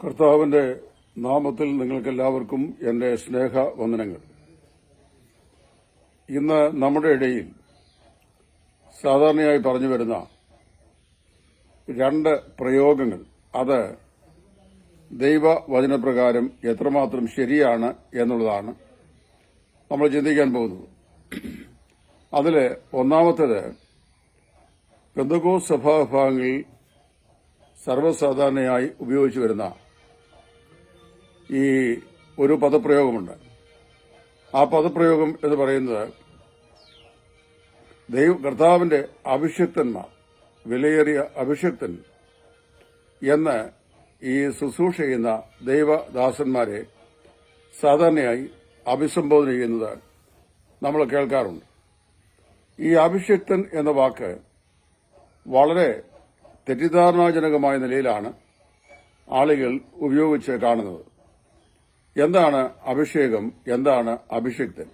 കർത്താവിന്റെ നാമത്തിൽ നിങ്ങൾക്കെല്ലാവർക്കും എന്റെ സ്നേഹ വന്ദനങ്ങൾ ഇന്ന് നമ്മുടെ ഇടയിൽ സാധാരണയായി പറഞ്ഞു വരുന്ന രണ്ട് പ്രയോഗങ്ങൾ. അത് ദൈവവചനപ്രകാരം എത്രമാത്രം ശരിയാണ് എന്നുള്ളതാണ് നമ്മൾ ചിന്തിക്കാൻ പോകുന്നത്. അതിൽ ഒന്നാമത്തേത് പെന്തകോസ് സഭാവിഭാഗങ്ങളിൽ സർവസാധാരണയായി ഉപയോഗിച്ചു വരുന്ന ഈ ഒരു പദപ്രയോഗമുണ്ട്. ആ പദപ്രയോഗം എന്ന് പറയുന്നത് ദൈവ കർത്താവിന്റെ അഭിഷക്തന്മാർ വിലയേറിയ അഭിഷക്തൻ എന്ന് ഈ ശുശ്രൂഷ ചെയ്യുന്ന ദൈവദാസന്മാരെ സാധാരണയായി അഭിസംബോധന ചെയ്യുന്നത് നമ്മൾ കേൾക്കാറുണ്ട്. ഈ അഭിഷിക്തൻ എന്ന വാക്ക് വളരെ തെറ്റിദ്ധാരണാജനകമായ നിലയിലാണ് ആളുകൾ ഉപയോഗിച്ച് കാണുന്നത്. എന്താണ് അഭിഷേകം? എന്താണ് അഭിഷിക്തൻ?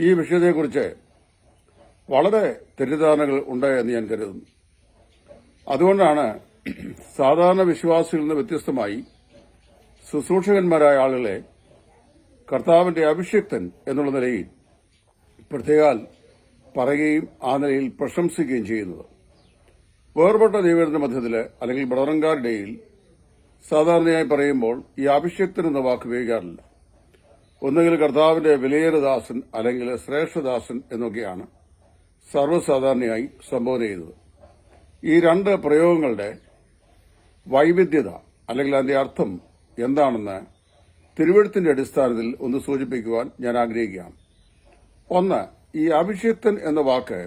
ഈ വിഷയത്തെക്കുറിച്ച് വളരെ തെറ്റിദ്ധാരണകൾ ഉണ്ട് എന്ന് ഞാൻ കരുതുന്നു. അതുകൊണ്ടാണ് സാധാരണ വിശ്വാസികളിൽ നിന്ന് വ്യത്യസ്തമായി ശുശ്രൂഷകന്മാരായ ആളുകളെ കർത്താവിന്റെ അഭിഷിക്തൻ എന്നുള്ള നിലയിൽ പ്രത്യേകാൽ പറയുകയും ആ നിലയിൽ പ്രശംസിക്കുകയും ചെയ്യുന്നത്. വേർപെട്ട ദൈവത്തിന്റെ മധ്യത്തിൽ അല്ലെങ്കിൽ ബ്രദറങ്കാരുടെയിൽ സാധാരണയായി പറയുമ്പോൾ ഈ അഭിഷേക്തൻ എന്ന വാക്ക് ഉപയോഗിക്കാറില്ല. ഒന്നുകിൽ കർത്താവിന്റെ വിലയേറുദാസൻ അല്ലെങ്കിൽ ശ്രേഷ്ഠദാസൻ എന്നൊക്കെയാണ് സർവസാധാരണയായി സംബോധന ചെയ്തത് ഈ രണ്ട് പ്രയോഗങ്ങളുടെ വൈവിധ്യത അല്ലെങ്കിൽ അതിന്റെ അർത്ഥം എന്താണെന്ന് തിരുവഴുത്തിന്റെ അടിസ്ഥാനത്തിൽ ഒന്ന് സൂചിപ്പിക്കുവാൻ ഞാൻ ആഗ്രഹിക്കുകയാണ്. ഒന്ന് ഈ അഭിഷിക്തൻ എന്ന വാക്ക്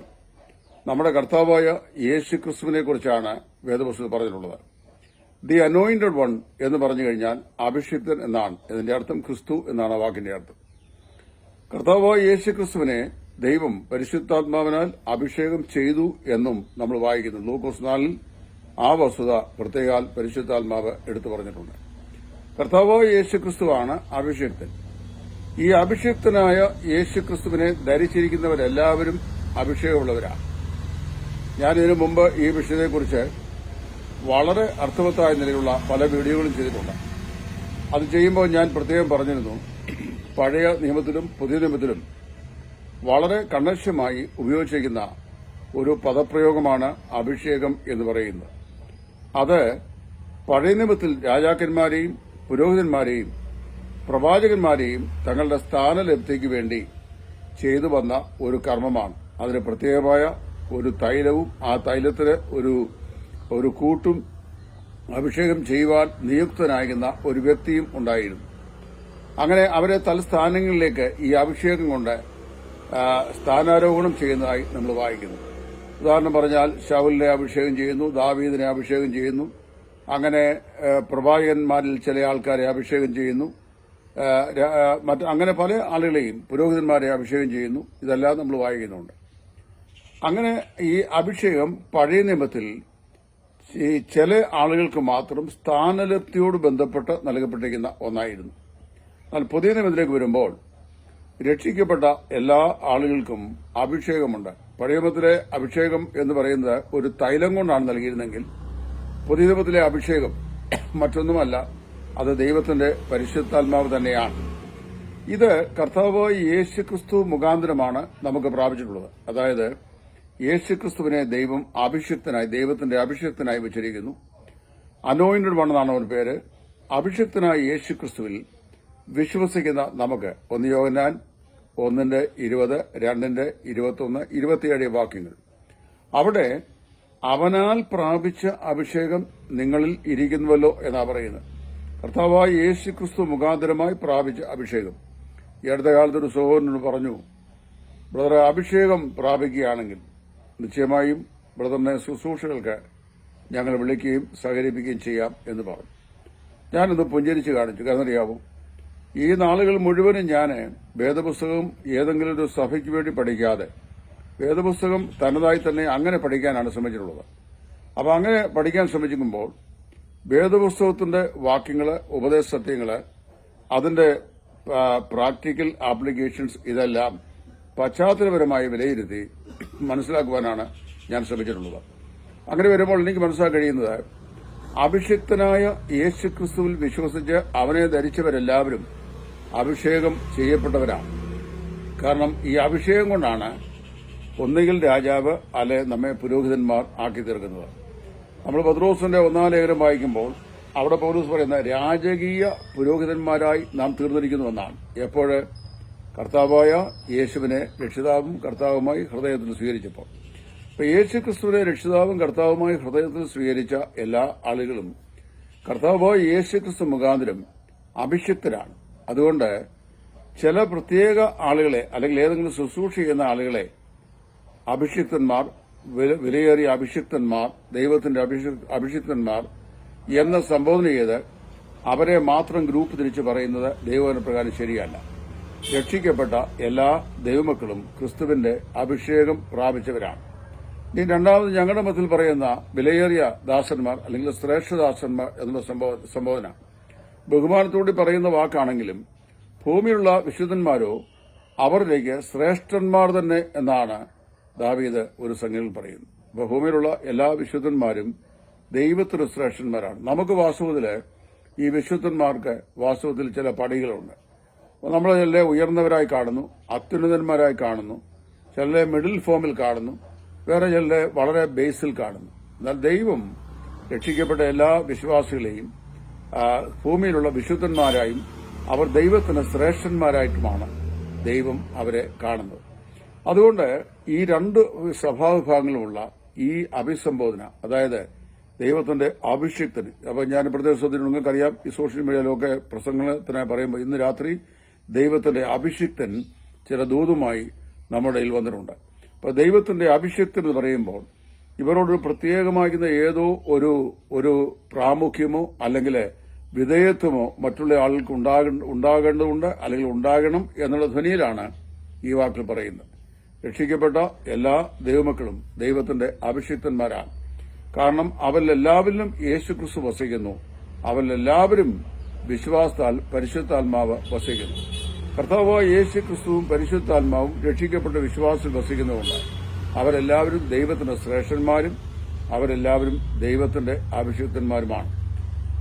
നമ്മുടെ കർത്താവായ യേശു ക്രിസ്തുവിനെ കുറിച്ചാണ് വേദപുസ്തകത്തിൽ പറഞ്ഞിട്ടുള്ളത്. ദി അനോയിന്റഡ് വൺ എന്ന് പറഞ്ഞു കഴിഞ്ഞാൽ അഭിഷിക്തൻ എന്നാണ്. ഇതിന്റെ അർത്ഥം ക്രിസ്തു എന്നാണ് വാക്കിന്റെ അർത്ഥം. കർത്താവ് യേശു ക്രിസ്തുവിനെ ദൈവം പരിശുദ്ധാത്മാവിനാൽ അഭിഷേകം ചെയ്തു എന്നും നമ്മൾ വായിക്കുന്നു. ലൂക്കോസ് നാലിൽ ആ വസ്തുത പ്രത്യേകാൽ പരിശുദ്ധാത്മാവ് എടുത്തു പറഞ്ഞിട്ടുണ്ട്. കർത്താവ് യേശു ക്രിസ്തുവാണ് അഭിഷേക്തൻ. ഈ അഭിഷിക്തനായ യേശു ക്രിസ്തുവിനെ ധരിച്ചിരിക്കുന്നവരെല്ലാവരും അഭിഷേകമുള്ളവരാണ്. ഞാനിതിനു മുമ്പ് ഈ വിഷയത്തെക്കുറിച്ച് വളരെ അർത്ഥവത്തായ നിലയിലുള്ള പല വീഡിയോകളും ചെയ്തിട്ടുണ്ട്. അത് ചെയ്യുമ്പോൾ ഞാൻ പ്രത്യേകം പറഞ്ഞിരുന്നു പഴയ നിയമത്തിലും പുതിയ നിയമത്തിലും വളരെ കണ്ണശ്യമായി ഉപയോഗിച്ചിരിക്കുന്ന ഒരു പദപ്രയോഗമാണ് അഭിഷേകം എന്ന് പറയുന്നത്. അത് പഴയ നിയമത്തിൽ രാജാക്കന്മാരെയും പുരോഹിതന്മാരെയും പ്രവാചകന്മാരെയും തങ്ങളുടെ സ്ഥാനലബ്ധിക്ക് വേണ്ടി ചെയ്തു വന്ന ഒരു കർമ്മമാണ്. അതിന് പ്രത്യേകമായ ഒരു തൈലവും ആ തൈലത്തിന് ഒരു ഒരു കൂട്ടും അഭിഷേകം ചെയ്യുവാൻ നിയുക്തനായിരുന്ന ഒരു വ്യക്തിയും ഉണ്ടായിരുന്നു. അങ്ങനെ അവരെ തലസ്ഥാനങ്ങളിലേക്ക് ഈ അഭിഷേകം കൊണ്ട് സ്ഥാനാരോഹണം ചെയ്യുന്നതായി നമ്മൾ വായിക്കുന്നു. ഉദാഹരണം പറഞ്ഞാൽ ഷൗലിനെ അഭിഷേകം ചെയ്യുന്നു ദാവീദിനെ അഭിഷേകം ചെയ്യുന്നു. അങ്ങനെ പ്രവാചകന്മാരിൽ ചില ആൾക്കാരെ അഭിഷേകം ചെയ്യുന്നു. മറ്റ് അങ്ങനെ പല ആളുകളെയും പുരോഹിതന്മാരെ അഭിഷേകം ചെയ്യുന്നു. ഇതെല്ലാം നമ്മൾ വായിക്കുന്നുണ്ട്. അങ്ങനെ ഈ അഭിഷേകം പഴയ നിയമത്തിൽ ചില ആളുകൾക്ക് മാത്രം സ്ഥാനലബ്ധിയോട് ബന്ധപ്പെട്ട് നൽകപ്പെട്ടിരിക്കുന്ന ഒന്നായിരുന്നു. എന്നാൽ പുതിയ നിയമത്തിലേക്ക് വരുമ്പോൾ രക്ഷിക്കപ്പെട്ട എല്ലാ ആളുകൾക്കും അഭിഷേകമുണ്ട്. പഴയമത്തിലെ അഭിഷേകം എന്ന് പറയുന്നത് ഒരു തൈലം കൊണ്ടാണ് നൽകിയിരുന്നെങ്കിൽ പുതിയ നിയമത്തിലെ അഭിഷേകം മറ്റൊന്നുമല്ല അത് ദൈവത്തിന്റെ പരിശുദ്ധാത്മാവ് തന്നെയാണ്. ഇത് കർത്താവ് യേശുക്രിസ്തു മുഖാന്തരമാണ് നമുക്ക് പ്രാപിച്ചിട്ടുള്ളത്. അതായത് യേശുക്രിസ്തുവിനെ ദൈവം അഭിഷിക്തനായി ദൈവത്തിന്റെ അഭിഷിക്തനായി വെച്ചിരിക്കുന്നു. അനോയിന്റഡ് വണ്ണെന്നാണ് അവൻ പേര്. അഭിഷിക്തനായ യേശുക്രിസ്തുവിൽ വിശ്വസിക്കുന്ന നമുക്ക് ഒന്ന് യോഗനാൻ ഒന്നിന്റെ ഇരുപത് രണ്ടിന്റെ ഇരുപത്തൊന്ന് ഇരുപത്തിയേഴ് വാക്യങ്ങൾ. അവിടെ അവനാൽ പ്രാപിച്ച അഭിഷേകം നിങ്ങളിൽ ഇരിക്കുന്നുവല്ലോ എന്നാ പറയുന്നത്. കർത്താവായ യേശു ക്രിസ്തു മുഖാന്തരമായി പ്രാപിച്ച അഭിഷേകം. ഈ അടുത്ത കാലത്ത് ഒരു സഹോദരനോട് പറഞ്ഞു ബ്രദറെ അഭിഷേകം പ്രാപിക്കുകയാണെങ്കിൽ നിശ്ചയമായും ബ്രദറിനെ ശുശ്രൂഷകൾക്ക് ഞങ്ങൾ വിളിക്കുകയും സഹകരിപ്പിക്കുകയും ചെയ്യാം എന്ന് പറഞ്ഞു. ഞാനിത് പുഞ്ചരിച്ച് കാണിച്ചു. കാരണം ഈ നാളുകൾ മുഴുവനും ഞാൻ വേദപുസ്തകം ഏതെങ്കിലും ഒരു സഭയ്ക്ക് വേണ്ടി പഠിക്കാതെ വേദപുസ്തകം തനതായി തന്നെ അങ്ങനെ പഠിക്കാനാണ് ശ്രമിച്ചിട്ടുള്ളത്. അപ്പോൾ അങ്ങനെ പഠിക്കാൻ ശ്രമിക്കുമ്പോൾ വേദപുസ്തകത്തിന്റെ വാക്യങ്ങൾ ഉപദേശ സത്യങ്ങൾ അതിന്റെ പ്രാക്ടിക്കൽ ആപ്ലിക്കേഷൻസ് ഇതെല്ലാം പശ്ചാത്തലപരമായി വിലയിരുത്തി മനസ്സിലാക്കുവാനാണ് ഞാൻ ശ്രമിച്ചിട്ടുള്ളത്. അങ്ങനെ വരുമ്പോൾ എനിക്ക് മനസ്സിലാക്കാൻ കഴിയുന്നത് അഭിഷിക്തനായ യേശു ക്രിസ്തുവിൽ വിശ്വസിച്ച് അവനെ ധരിച്ചവരെല്ലാവരും അഭിഷേകം ചെയ്യപ്പെട്ടവരാണ്. കാരണം ഈ അഭിഷേകം കൊണ്ടാണ് ഒന്നുകിൽ രാജാവ് അല്ലെ നമ്മെ പുരോഹിതന്മാർ ആക്കി തീർക്കുന്നത്. നമ്മൾ പത്രോസിന്റെ ഒന്നാം ലേഖനം വായിക്കുമ്പോൾ അവിടെ പൗലൂസ് പറയുന്ന രാജകീയ പുരോഹിതന്മാരായി നാം തീർന്നിരിക്കുന്നുവെന്നാണ് എപ്പോഴ് കർത്താവായ യേശുവിനെ രക്ഷിതാവും കർത്താവുമായി ഹൃദയത്തിൽ സ്വീകരിച്ചപ്പോൾ. അപ്പൊ യേശു ക്രിസ്തുവിനെ രക്ഷിതാവും കർത്താവുമായി ഹൃദയത്തിൽ സ്വീകരിച്ച എല്ലാ ആളുകളും കർത്താവായ യേശു ക്രിസ്തു മുഖാന്തരം അഭിഷിക്തരാണ്. അതുകൊണ്ട് ചില പ്രത്യേക ആളുകളെ അല്ലെങ്കിൽ ഏതെങ്കിലും ശുശ്രൂഷ ചെയ്യുന്ന ആളുകളെ അഭിഷിക്തന്മാർ വില- വിലയേറിയ അഭിഷിക്തന്മാർ ദൈവത്തിന്റെ അഭിഷി- അഭിഷിക്തന്മാർ എന്ന് സംബോധന ചെയ്ത് അവരെ മാത്രം ഗ്രൂപ്പ് തിരിച്ചു പറയുന്നത് ദൈവത്തിന്റെ പ്രകാരം ശരിയല്ല. രക്ഷിക്കപ്പെട്ട എല്ലാ ദൈവമക്കളും ക്രിസ്തുവിന്റെ അഭിഷേകം പ്രാപിച്ചവരാണ്. ഇനി രണ്ടാമത് ഞങ്ങളുടെ മതത്തിൽ പറയുന്ന വിലയേറിയ ദാസന്മാർ അല്ലെങ്കിൽ ശ്രേഷ്ഠദാസന്മാർ എന്നുള്ള സംബോ- സംബോധന. ബഹുമാനത്തോടെ പറയുന്ന വാക്കാണെങ്കിലും ഭൂമിയിലുള്ള വിശുദ്ധന്മാരോ അവരിലേക്ക് ശ്രേഷ്ഠന്മാർ തന്നെ എന്നാണ് ദാവീദ് ഒരു സംഖ്യയിൽ പറയുന്നു അപ്പോൾ ഭൂമിയിലുള്ള എല്ലാ വിശുദ്ധന്മാരും ദൈവത്തിന് ശ്രേഷ്ഠന്മാരാണ്. നമുക്ക് വാസ്തവത്തിൽ ഈ വിശുദ്ധന്മാർക്ക് വാസ്തവത്തിൽ ചില പടികളുണ്ട്. നമ്മൾ ചില ഉയർന്നവരായി കാണുന്നു അത്യുന്നതന്മാരായി കാണുന്നു ചില മിഡിൽ ഫോമിൽ കാണുന്നു വേറെ ചില വളരെ ബേസിൽ കാണുന്നു. എന്നാൽ ദൈവം രക്ഷിക്കപ്പെട്ട എല്ലാ വിശ്വാസികളെയും ഭൂമിയിലുള്ള വിശുദ്ധന്മാരായും അവർ ദൈവത്തിന് ശ്രേഷ്ഠന്മാരായിട്ടുമാണ് ദൈവം അവരെ കാണുന്നത്. അതുകൊണ്ട് ഈ രണ്ട് സഭാവിഭാഗങ്ങളുമുള്ള ഈ അഭിസംബോധന അതായത് ദൈവത്തിന്റെ അഭിഷേകത്തിന് അപ്പൊ ഞാൻ പ്രത്യേക ശ്രദ്ധിച്ചു നിങ്ങൾക്കറിയാം ഈ സോഷ്യൽ മീഡിയയിലൊക്കെ പ്രസംഗത്തിന് പറയുമ്പോൾ ഇന്ന് രാത്രി ദൈവത്തിന്റെ അഭിഷിക്തൻ ചില ദൂതുമായി നമ്മുടെ ഇതിൽ വന്നിട്ടുണ്ട്. അപ്പൊ ദൈവത്തിന്റെ അഭിഷിക്തൻ എന്ന് പറയുമ്പോൾ ഇവരോട് പ്രത്യേകമാകുന്ന ഏതോ ഒരു ഒരു പ്രാമുഖ്യമോ അല്ലെങ്കിൽ വിധേയത്വമോ മറ്റുള്ള ആളുകൾക്ക് ഉണ്ടാകേണ്ട- ഉണ്ടാകേണ്ടതുണ്ട് അല്ലെങ്കിൽ ഉണ്ടാകണം എന്നുള്ള ധ്വനിയിലാണ് ഈ വാക്കിൽ പറയുന്നത്. രക്ഷിക്കപ്പെട്ട എല്ലാ ദൈവമക്കളും ദൈവത്തിന്റെ അഭിഷിക്തന്മാരാണ്. കാരണം അവരിലെല്ലാവരിലും യേശു ക്രിസ്തു വസിക്കുന്നു. അവരിലെല്ലാവരും വിശ്വാസത്താൽ പരിശുദ്ധാത്മാവ് വസിക്കുന്നു. കർത്താവായ യേശു ക്രിസ്തുവും പരിശുദ്ധാത്മാവും രക്ഷിക്കപ്പെട്ട വിശ്വാസത്തിൽ വസിക്കുന്നതുകൊണ്ട് അവരെല്ലാവരും ദൈവത്തിന്റെ ശ്രേഷ്ഠന്മാരും അവരെല്ലാവരും ദൈവത്തിന്റെ അഭിഷിക്തന്മാരുമാണ്.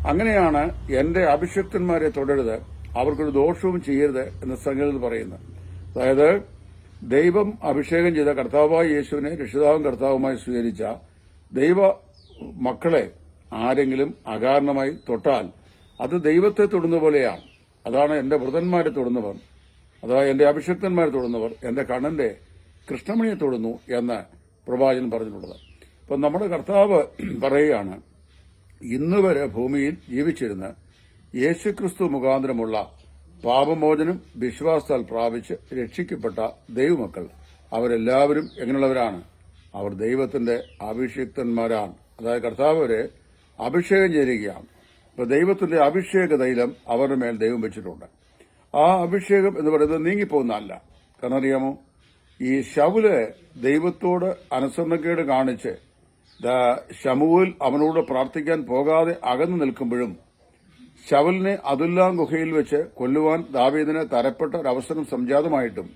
അങ്ങനെയാണ് എന്റെ അഭിഷിക്തന്മാരെ തുടരുത് അവർക്കൊരു ദോഷവും ചെയ്യരുത് എന്ന സംഗതി പറയുന്നത്. അതായത് ദൈവം അഭിഷേകം ചെയ്ത കർത്താവായ യേശുവിനെ രക്ഷിതാവും കർത്താവുമായി സ്വീകരിച്ച ദൈവ മക്കളെ ആരെങ്കിലും അകാരണമായി തൊട്ടാൽ അത് ദൈവത്തെ തൊടുന്ന പോലെയാണ്. അതാണ് എന്റെ വൃതന്മാരെ തൊടുന്നവർ. അഥവാ എന്റെ അഭിഷക്തന്മാരെ തൊടുന്നവർ. എന്റെ കണ്ണന്റെ കൃഷ്ണമണിയെ തൊടുന്നു എന്ന് പ്രവാചകൻ പറഞ്ഞിട്ടുള്ളത്. അപ്പം നമ്മുടെ കർത്താവ് പറയുകയാണ് ഇന്ന് വരെ ഭൂമിയിൽ ജീവിച്ചിരുന്ന യേശുക്രിസ്തു മുഖാന്തരമുള്ള പാപമോചനം വിശ്വാസത്താൽ പ്രാപിച്ച് രക്ഷിക്കപ്പെട്ട ദൈവമക്കൾ അവരെല്ലാവരും എങ്ങനെയുള്ളവരാണ്? അവർ ദൈവത്തിന്റെ അഭിഷിക്തന്മാരാണ്. അതായത് കർത്താവ് അവരെ അഭിഷേകം ചെയ്തിരിക്കുകയാണ് ഇപ്പൊ ദൈവത്തിന്റെ അഭിഷേക തൈലം അവരുടെ മേൽ ദൈവം വെച്ചിട്ടുണ്ട്. ആ അഭിഷേകം എന്ന് പറയുന്നത് നീങ്ങിപ്പോകുന്നതല്ല. കാരണം അറിയാമോ ഈ ശവുൽ ദൈവത്തോട് അനുസരണക്കേട് കാണിച്ച് ശമുവിൽ അവനോട് പ്രാർത്ഥിക്കാൻ പോകാതെ അകന്നു നിൽക്കുമ്പോഴും ശവലിനെ അതുല്ലാം ഗുഹയിൽ വെച്ച് കൊല്ലുവാൻ ദാവീദിന് തരപ്പെട്ട ഒരവസരം സംജാതമായിട്ടും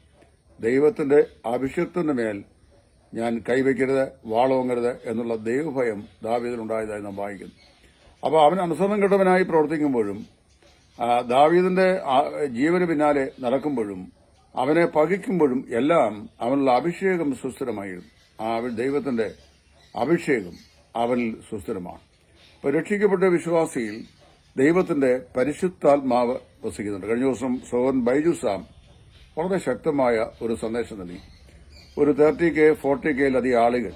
ദൈവത്തിന്റെ അഭിഷേകത്തിന്റെ മേൽ ഞാൻ കൈവയ്ക്കരുത് വാളോങ്ങരുത് എന്നുള്ള ദൈവഭയം ദാവീദിനുണ്ടായതായി നാം വായിക്കുന്നു. അപ്പോൾ അവൻ അനുസരണം കെട്ടവനായി പ്രവർത്തിക്കുമ്പോഴും ദാവീദിന്റെ ജീവന് പിന്നാലെ നടക്കുമ്പോഴും അവനെ പകിക്കുമ്പോഴും എല്ലാം അവനുള്ള അഭിഷേകം സുസ്ഥിരമായിരുന്നു. അവൻ ദൈവത്തിന്റെ അഭിഷേകം അവനിൽ സുസ്ഥിരമാണ്. ഇപ്പൊ രക്ഷിക്കപ്പെട്ട വിശ്വാസിയിൽ ദൈവത്തിന്റെ പരിശുദ്ധാത്മാവ് വസിക്കുന്നുണ്ട്. കഴിഞ്ഞ ദിവസം സോഹൻ ബൈജു സാം വളരെ ശക്തമായ ഒരു സന്ദേശം നൽകി. ഒരു തേർട്ടി കെ ഫോർട്ടി കെയിലധികം ആളുകൾ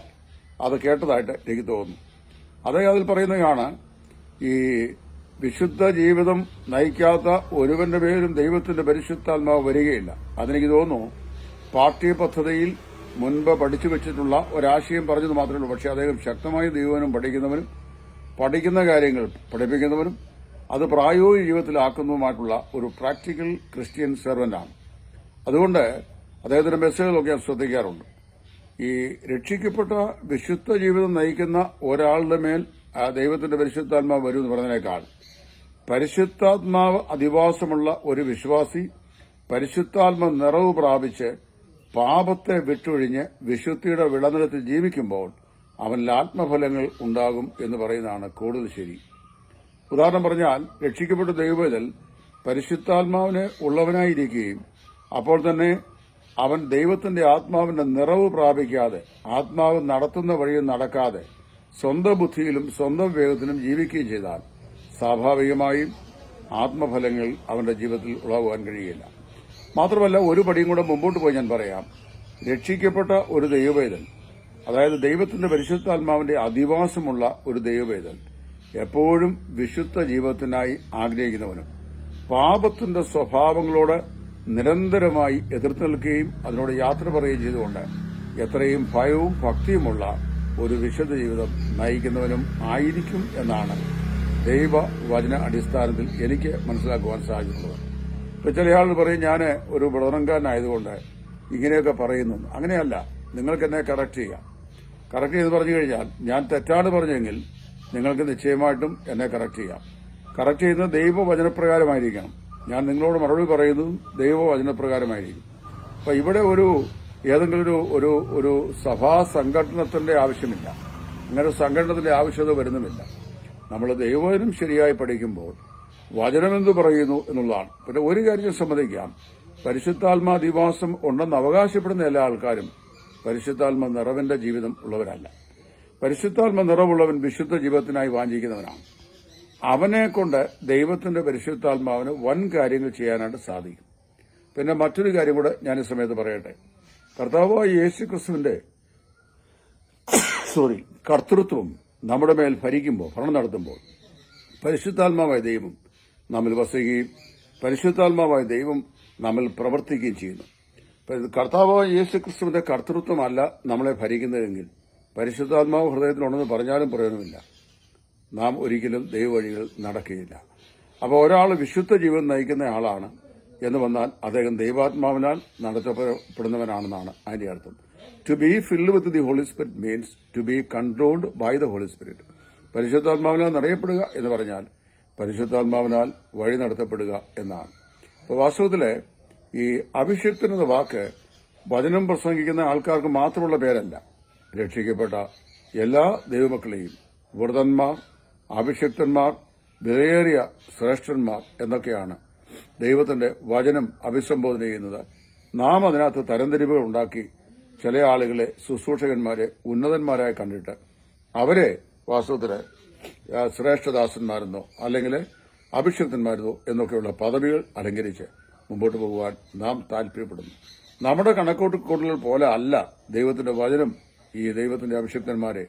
അത് കേട്ടതായിട്ട് എനിക്ക് തോന്നുന്നു. അതേ അതിൽ പറയുന്നതാണ് ഈ വിശുദ്ധ ജീവിതം നയിക്കാത്ത ഒരുവന്റെ പേരും ദൈവത്തിന്റെ പരിശുദ്ധാത്മാവ് വരികയില്ല. അതെനിക്ക് തോന്നുന്നു പാർട്ടി പദ്ധതിയിൽ മുൻപ് പഠിച്ചു വെച്ചിട്ടുള്ള ഒരാശയം പറഞ്ഞത് മാത്രമേ ഉള്ളൂ. പക്ഷെ അദ്ദേഹം ശക്തമായി ദൈവനും പഠിക്കുന്നവനും പഠിക്കുന്ന കാര്യങ്ങൾ പഠിപ്പിക്കുന്നവനും അത് പ്രായോഗിക ജീവിതത്തിലാക്കുന്നതുമായിട്ടുള്ള ഒരു പ്രാക്ടിക്കൽ ക്രിസ്ത്യൻ സെർവന്റാണ്. അതുകൊണ്ട് അദ്ദേഹത്തിന്റെ മെസ്സേജുകളൊക്കെ ഞാൻ ശ്രദ്ധിക്കാറുണ്ട്. ഈ രക്ഷിക്കപ്പെട്ട വിശുദ്ധ ജീവിതം നയിക്കുന്ന ഒരാളുടെ മേൽ ആ ദൈവത്തിന്റെ പരിശുദ്ധാത്മാവ് വരും എന്ന് പറഞ്ഞതിനേക്കാൾ പരിശുദ്ധാത്മാവ് അധിവാസമുള്ള ഒരു വിശ്വാസി പരിശുദ്ധാത്മ നിറവ് പ്രാപിച്ച് പാപത്തെ വിട്ടൊഴിഞ്ഞ് വിശുദ്ധിയുടെ വിളനിലത്തിൽ ജീവിക്കുമ്പോൾ അവനിൽ ആത്മഫലങ്ങൾ ഉണ്ടാകും എന്ന് പറയുന്നതാണ് കൂടുതൽ ശരി. ഉദാഹരണം പറഞ്ഞാൽ രക്ഷിക്കപ്പെട്ട ദൈവവേദൽ പരിശുദ്ധാത്മാവിന് ഉള്ളവനായിരിക്കുകയും അപ്പോൾ തന്നെ അവൻ ദൈവത്തിന്റെ ആത്മാവിന്റെ നിറവ് പ്രാപിക്കാതെ ആത്മാവ് നടത്തുന്ന വഴിയിൽ നടക്കാതെ സ്വന്തം ബുദ്ധിയിലും സ്വന്തം വേഗത്തിലും ജീവിക്കുകയും ചെയ്താൽ സ്വാഭാവികമായും ആത്മഫലങ്ങൾ അവന്റെ ജീവിതത്തിൽ ഉളവാൻ കഴിയില്ല. മാത്രമല്ല ഒരു പടിയും കൂടെ മുമ്പോട്ട് പോയി ഞാൻ പറയാം. രക്ഷിക്കപ്പെട്ട ഒരു ദൈവവേദൻ അതായത് ദൈവത്തിന്റെ പരിശുദ്ധാത്മാവിന്റെ അധിവാസമുള്ള ഒരു ദൈവവേദൻ എപ്പോഴും വിശുദ്ധ ജീവിതത്തിനായി ആഗ്രഹിക്കുന്നവനും പാപത്തിന്റെ സ്വഭാവങ്ങളോട് നിരന്തരമായി എതിർത്ത് നിൽക്കുകയും അതിനോട് യാത്ര പറയുകയും ചെയ്തുകൊണ്ട് എത്രയും ഭയവും ഭക്തിയുമുള്ള ഒരു വിശുദ്ധ ജീവിതം നയിക്കുന്നവനും ആയിരിക്കും എന്നാണ് ദൈവ വചന അടിസ്ഥാനത്തിൽ എനിക്ക് മനസ്സിലാക്കുവാൻ സാധിച്ചിട്ടുള്ളത്. ഇപ്പൊ ചില ആളുകൾ പറയും ഞാൻ ഒരു ബ്രദറങ്കാരനായതുകൊണ്ട് ഇങ്ങനെയൊക്കെ പറയുന്നു. അങ്ങനെയല്ല. നിങ്ങൾക്ക് എന്നെ കറക്റ്റ് ചെയ്യാം. കറക്റ്റ് ചെയ്ത് പറഞ്ഞു കഴിഞ്ഞാൽ ഞാൻ തെറ്റാണ് പറഞ്ഞെങ്കിൽ നിങ്ങൾക്ക് നിശ്ചയമായിട്ടും എന്നെ കറക്റ്റ് ചെയ്യാം. കറക്റ്റ് ചെയ്യുന്നത് ദൈവവചനപ്രകാരമായിരിക്കണം. ഞാൻ നിങ്ങളോട് മറുപടി പറയുന്നതും ദൈവവചനപ്രകാരമായിരിക്കും. അപ്പൊ ഇവിടെ ഒരു ഏതെങ്കിലും ഒരു ഒരു ഒരു സഭാ സംഘടനത്തിന്റെ ആവശ്യമില്ല. അങ്ങനെ സംഘടനത്തിന്റെ ആവശ്യത വരുന്നുമില്ല. നമ്മൾ ദൈവവചനം ശരിയായി പഠിക്കുമ്പോൾ വചനമെന്ത് പറയുന്നു എന്നുള്ളതാണ്. പിന്നെ ഒരു കാര്യം സമ്മതിക്കാം. പരിശുദ്ധാത്മാ ദിവാസം ഉണ്ടെന്ന് അവകാശപ്പെടുന്ന എല്ലാ ആൾക്കാരും പരിശുദ്ധാത്മ നിറവിന്റെ ജീവിതം ഉള്ളവരല്ല. പരിശുദ്ധാത്മ നിറവുള്ളവൻ വിശുദ്ധ ജീവിതത്തിനായി വാഞ്ചിക്കുന്നവനാണ്. അവനെ കൊണ്ട് ദൈവത്തിന്റെ പരിശുദ്ധാത്മാവിന് വൻ കാര്യങ്ങൾ ചെയ്യാനായിട്ട് സാധിക്കും. പിന്നെ മറ്റൊരു കാര്യം കൂടെ ഞാൻ ഈ സമയത്ത് പറയട്ടെ. കർത്താവായ യേശു ക്രിസ്തുവിന്റെ സോറി കർത്തൃത്വം നമ്മുടെ മേൽ ഭരിക്കുമ്പോൾ ഭരണം നടത്തുമ്പോൾ പരിശുദ്ധാത്മാവായ ദൈവം നമ്മിൽ വസിക്കുകയും പരിശുദ്ധാത്മാവായ ദൈവം നമ്മിൽ പ്രവർത്തിക്കുകയും ചെയ്യുന്നു. കർത്താവായ യേശു ക്രിസ്തുവിന്റെ കർത്തൃത്വമല്ല നമ്മളെ ഭരിക്കുന്നതെങ്കിൽ പരിശുദ്ധാത്മാവ് ഹൃദയത്തിലുണ്ടെന്ന് പറഞ്ഞാലും പ്രയോജനമില്ല. നാം ഒരിക്കലും ദൈവവഴികൾ നടക്കുകയില്ല. അപ്പോൾ ഒരാൾ വിശുദ്ധ ജീവിതം നയിക്കുന്ന ആളാണ് എന്ന് വന്നാൽ അദ്ദേഹം ദൈവാത്മാവിനാൽ നടത്തപ്പെടുന്നവനാണെന്നാണ് അതിന്റെ അർത്ഥം. To be filled with the Holy Spirit means to be controlled by the Holy Spirit പരിശുദ്ധാത്മാവിനാൽ നിറയപ്പെടുക എന്ന് പറഞ്ഞാൽ പരിശുദ്ധാത്മാവിനാൽ വഴി നടത്തപ്പെടുക എന്നാണ്. അപ്പോൾ വാസ്തവത്തിലെ ഈ അഭിഷേക്തൻ എന്ന വാക്ക് വചനം പ്രസംഗിക്കുന്ന ആൾക്കാർക്ക് മാത്രമുള്ള പേരല്ല. രക്ഷിക്കപ്പെട്ട എല്ലാ ദൈവമക്കളെയും വ്രതന്മാർ അഭിഷിക്തന്മാർ വിലയേറിയ ശ്രേഷ്ഠന്മാർ എന്നൊക്കെയാണ് ദൈവത്തിന്റെ വചനം അഭിസംബോധന ചെയ്യുന്നത്. നാം അതിനകത്ത് തരംതിരിവുകൾ ഉണ്ടാക്കി ചില ആളുകളെ ശുശ്രൂഷകന്മാരെ ഉന്നതന്മാരായി കണ്ടിട്ട് അവരെ വാസ്തവത്തിൽ ശ്രേഷ്ഠദാസന്മാരെന്നോ അല്ലെങ്കിൽ അഭിഷിക്തന്മാരെന്നോ എന്നൊക്കെയുള്ള പദവികൾ അലങ്കരിച്ച് മുമ്പോട്ട് പോകുവാൻ നാം താല്പര്യപ്പെടുന്നു. നമ്മുടെ കണക്കൂട്ടുകൂടലുകൾ പോലെ അല്ല ദൈവത്തിന്റെ വചനം ഈ ദൈവത്തിന്റെ അഭിഷിക്തന്മാരെ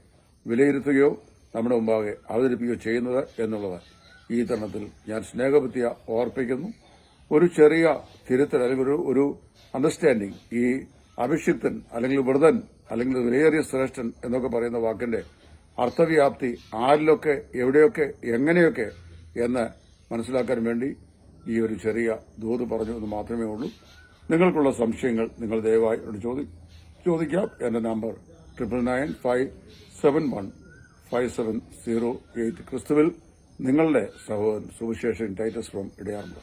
വിലയിരുത്തുകയോ നമ്മുടെ മുമ്പാകെ അവതരിപ്പിക്കുകയോ ചെയ്യുന്നത് എന്നുള്ളത് ഈ തരണത്തിൽ ഞാൻ സ്നേഹബുദ്ധിയ ഓർപ്പിക്കുന്നു. ഒരു ചെറിയ തിരുത്തൽ അല്ലെങ്കിൽ ഒരു ഒരു അണ്ടർസ്റ്റാൻഡിംഗ് ഈ അഭിഷിക്തൻ അല്ലെങ്കിൽ വ്രതൻ അല്ലെങ്കിൽ വിലയേറിയ ശ്രേഷ്ഠൻ എന്നൊക്കെ പറയുന്ന വാക്കിന്റെ അർത്ഥവ്യാപ്തി ആരിലൊക്കെ എവിടെയൊക്കെ എങ്ങനെയൊക്കെ എന്ന് മനസ്സിലാക്കാൻ വേണ്ടി ഈ ഒരു ചെറിയ ദൂത് പറഞ്ഞു എന്ന് മാത്രമേ ഉള്ളൂ. നിങ്ങൾക്കുള്ള സംശയങ്ങൾ നിങ്ങൾ ദയവായി ചോദി ചോദിക്കാം. എന്റെ number triple nine five seven one five seven zero eight ക്രിസ്തുവിൽ നിങ്ങളുടെ സഹോദരൻ സുവിശേഷൻ ടൈറ്റസ് ഫ്രോം ഇടയാറുണ്ട്